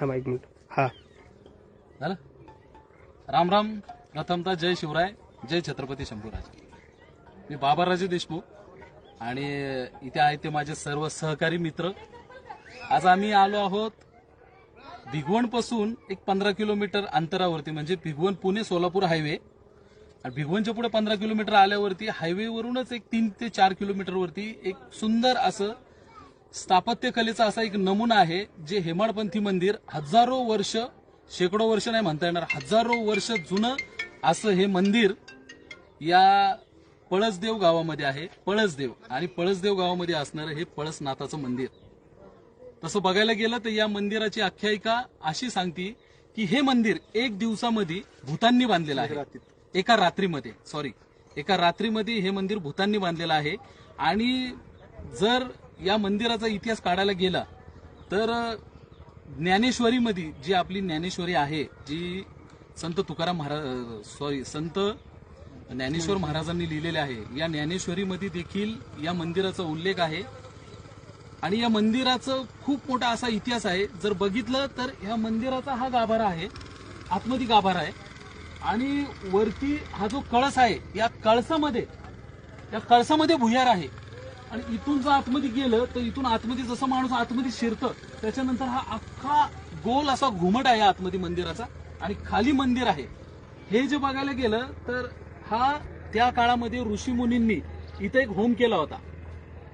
थांबा एक मिनिट. हा. झालं? राम राम प्रथमतः जय शिवराय जय छत्रपती शंभूराज. मी बाबाराजे देशमुख आणि इथे आहेत ते माझे सर्व सहकारी मित्र. आज आम्ही आलो आहोत भिगवणपासून एक पंधरा किलोमीटर अंतरावरती म्हणजे भिगवण पुणे सोलापूर हायवे. आणि भिगवणच्या पुढे पंधरा किलोमीटर आल्यावरती हायवेवरूनच एक तीन ते चार किलोमीटरवरती एक सुंदर असं स्थापत्यकलेचा असा एक नमुना आहे जे हेमाडपंथी मंदिर हजारो वर्ष शेकडो वर्ष नाही म्हणता येणार हजारो वर्ष जुनं असं हे मंदिर या पळसदेव गावामध्ये आहे. पळसदेव आणि पळसदेव गावामध्ये असणारं हे पळसनाथाचं मंदिर. तसं बघायला गेलं तर या मंदिराची आख्यायिका अशी सांगती की हे मंदिर एक दिवसामध्ये भूतांनी बांधलेलं आहे. एका रात्रीमध्ये सॉरी एका रात्रीमध्ये हे मंदिर भूतांनी बांधलेलं आहे. आणि जर या मंदिराचा इतिहास काढायला गेला तर ज्ञानेश्वरीमध्ये जी आपली ज्ञानेश्वरी आहे जी संत तुकाराम महाराज सॉरी संत ज्ञानेश्वर महाराजांनी लिहिलेले आहे या ज्ञानेश्वरीमध्ये देखील या मंदिराचा उल्लेख आहे. आणि या मंदिराचं खूप मोठा असा इतिहास आहे जर बघितलं तर या मंदिराचा हा गाभारा आहे आतमध्ये गाभारा आहे. आणि वरती हा जो कळस आहे या कळसामध्ये या कळसामध्ये भुयार आहे. आणि इथून जर आतमध्ये गेलं तर इथून आतमध्ये जसं माणूस आतमध्ये शिरतं त्याच्यानंतर हा अख्खा गोल असा घुमट आहे आतमध्ये मंदिराचा आणि खाली मंदिर आहे. हे जे बघायला गेलं तर हा त्या काळामध्ये ऋषी मुनींनी इथं एक होम केला होता.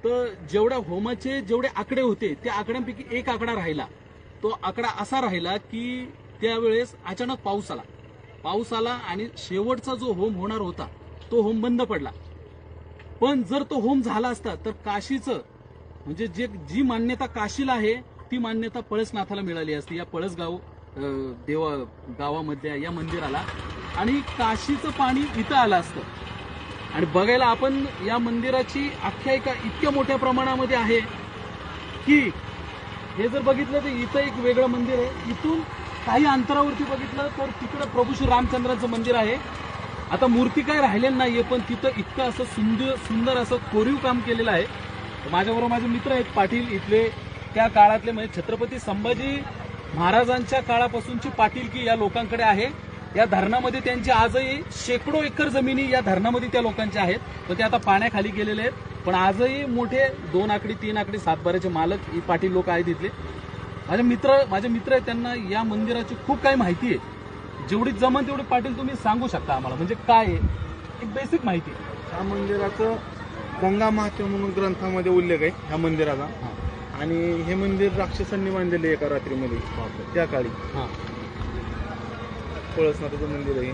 तर जेवढ्या होमाचे जेवढे आकडे होते त्या आकड्यांपैकी एक आकडा राहिला. तो आकडा असा राहिला की त्यावेळेस अचानक पाऊस आला. पाऊस आला आणि शेवटचा जो होम होणार होता तो होम बंद पडला. पण जर तो होम झाला असता तर काशीचं म्हणजे जे जी मान्यता काशीला आहे ती मान्यता पळसनाथाला मिळाली असती. या पळसगाव देवा गावामधल्या या मंदिराला. आणि काशीचं पाणी इथं आलं असतं. आणि बघायला आपण या मंदिराची आख्यायिका इतक्या मोठ्या प्रमाणामध्ये आहे की हे जर बघितलं तर इथं एक वेगळं मंदिर आहे. इथून काही अंतरावरती बघितलं तर तिकडं प्रभू श्री रामचंद्राचं मंदिर आहे. आता मूर्ती काय राहिलेली नाहीये पण तिथं इतकं असं सुंदर सुंदर असं कोरीव काम केलेलं आहे. माझ्याबरोबर माझे मित्र आहेत पाटील इथले. त्या काळातले म्हणजे छत्रपती संभाजी महाराजांच्या काळापासूनची पाटीलकी या लोकांकडे आहे. या धरणामध्ये त्यांची आजही शेकडो एकर जमिनी या धरणामध्ये त्या लोकांच्या आहेत. तर ते आता पाण्याखाली गेलेले आहेत. पण आजही मोठे दोन आकडी तीन आकडी सातबाऱ्याचे मालक ही पाटील लोक आहेत इथले. माझे मित्र माझे मित्र आहेत त्यांना या मंदिराची खूप काही माहिती आहे. जेवढी जमन तेवढी पाटील तुम्ही सांगू शकता आम्हाला. म्हणजे काय आहे? एक बेसिक माहिती ह्या मंदिराचं गंगा महात्म्य म्हणून ग्रंथामध्ये उल्लेख आहे ह्या मंदिराचा आणि हे मंदिर राक्षसांनी बांधलेले एका रात्रीमध्ये त्या काळी. हा. पळसनाथाचं मंदिर आहे.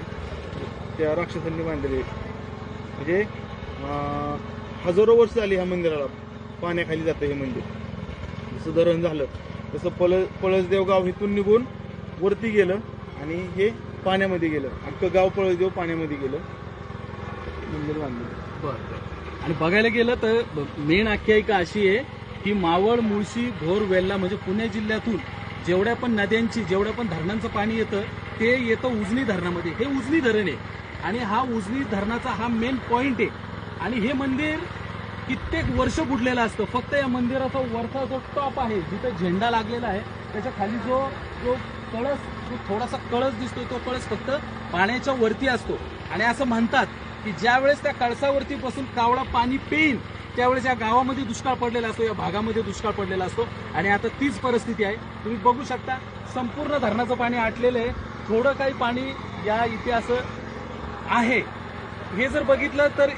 त्या राक्षसांनी बांधलेले म्हणजे अं, हजारो वर्ष झाली ह्या मंदिराला पाण्याखाली जातं हे मंदिर. जसं धरण झालं तसं पळ पळसदेव गाव इथून निघून वरती गेलं आणि हे पाण्यामध्ये गेलं. अख्खं गाव पळसदेव पाण्यामध्ये गेलं. मंदिर बांधलं. बरं आणि बघायला गेलं तर मेन आख्यायिका अशी आहे की मावळ मुळशी घोर वेल्ला म्हणजे पुणे जिल्ह्यातून जेवढ्या पण नद्यांची जेवढ्या पण धरणांचं पाणी येतं ते येतं उजनी धरणामध्ये. हे उजनी धरण आहे. आणि हा उजनी धरणाचा हा मेन पॉइंट आहे. आणि हे मंदिर कित्येक वर्ष बुडलेलं असतं. फक्त या मंदिराचा वरचा जो टॉप आहे जिथं झेंडा लागलेला आहे त्याच्याखाली जो जो कळस जो थोडासा कळस दिसतो तो कळस फक्त पाण्याच्या वरती असतो. आणि असं म्हणतात की ज्यावेळेस त्या कळसावरती बसून कावळा पाणी पेईन त्यावेळेस या गावामध्ये दुष्काळ पडलेला असतो या भागामध्ये दुष्काळ पडलेला असतो. आणि आता तीच परिस्थिती आहे. तुम्ही बघू शकता संपूर्ण धरणाचं पाणी आटलेलं आहे. थोडं काही पाणी या इथे असं आहे. हे जर बघितलं तर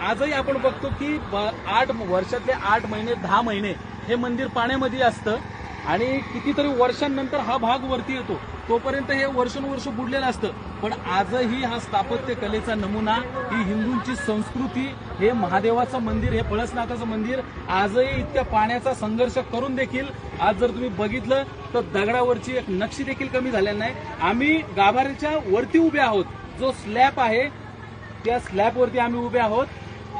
आजही आपण बघतो की ब- आठ वर्षातले आठ महिने दहा महिने हे मंदिर पाण्यामध्ये असतं. आणि कितीतरी वर्षांनंतर हा भाग वरती येतो. तोपर्यंत हे वर्षानुवर्ष बुडलेलं असतं. पण आजही हा स्थापत्य कलेचा नमुना ही हिंदूंची संस्कृती हे महादेवाचं मंदिर हे पळसनाथाचं मंदिर आजही इतक्या पाण्याचा संघर्ष करून देखील आज जर तुम्ही बघितलं तर दगडावरची एक नक्षी देखील कमी झालेली नाही. आम्ही गाभाऱ्याच्या वरती उभे आहोत. जो स्लॅब आहे त्या स्लॅबवरती आम्ही उभे आहोत.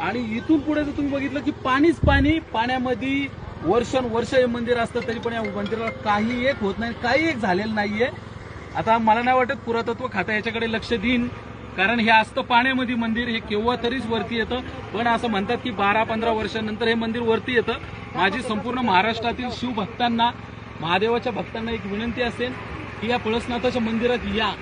आणि इथून पुढे जर तुम्ही बघितलं की पाणीच पाणी पाण्यामध्ये वर्षानुवर्ष हे मंदिर असतं तरी पण या मंदिराला काही एक होत नाही काही एक झालेलं नाहीये. आता मला नाही वाटत पुरातत्व खातं याच्याकडे लक्ष देईन कारण हे असतं पाण्यामध्ये मंदिर हे केव्हा तरीच वरती येतं. पण असं म्हणतात की बारा पंधरा वर्षानंतर हे मंदिर वरती येतं. माझी संपूर्ण महाराष्ट्रातील शिवभक्तांना महादेवाच्या भक्तांना एक विनंती असेल की या पळसनाथाच्या मंदिरात या.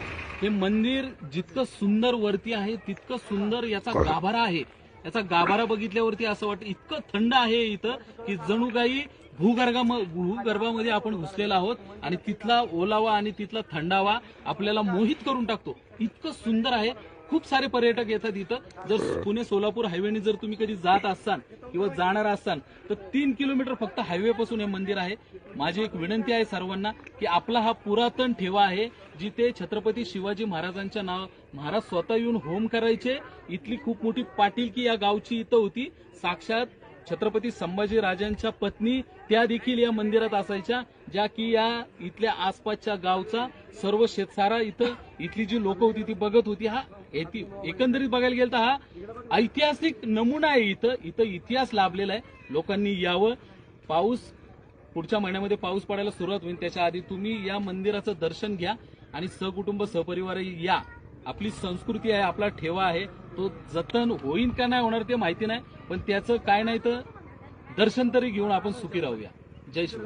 हे मंदिर जितकं सुंदर वरती आहे तितकं सुंदर याचा गाभारा आहे. याचा गाभारा बघितल्यावरती असं वाटतं इतकं थंड आहे इथं की जणू काही भूगर्गा भूगर्भामध्ये आपण घुसलेला आहोत आणि तिथला ओलावा आणि तिथला थंडावा आपल्याला मोहित करून टाकतो. इतकं सुंदर आहे. खूप सारे पर्यटक येतात इथं. जर पुणे सोलापूर हायवेने जर तुम्ही कधी जात असाल किंवा जाणार असाल तर तीन किलोमीटर फक्त हायवे पासून हे मंदिर आहे. माझी एक विनंती आहे सर्वांना की आपला हा पुरातन ठेवा आहे जिथे छत्रपती शिवाजी महाराजांच्या नाव महाराज स्वतः येऊन होम करायचे. इथली खूप मोठी पाटीलकी या गावची इथं होती. साक्षात छत्रपती संभाजी राजांच्या पत्नी त्या देखील या मंदिरात असायच्या ज्या की या इथल्या आसपासच्या गावचा सर्व शेतसारा इथं इथली जी लोक होती ती बघत होती. हा एकंदरीत बघायला गेलं तर हा ऐतिहासिक नमुना आहे इथं. इथं इतिहास लाभलेला आहे. लोकांनी यावं. पाऊस पुढच्या महिन्यामध्ये पाऊस पडायला सुरुवात होईल. त्याच्या आधी तुम्ही या मंदिराचं दर्शन घ्या आणि सहकुटुंब सहपरिवार या. आपली संस्कृती आहे आपला ठेवा आहे तो जतन होईल का नाही होणार ते माहिती नाही पण त्याचं काय नाही तर दर्शन तरी घेऊन आपण सुखी राहूया. जय श्री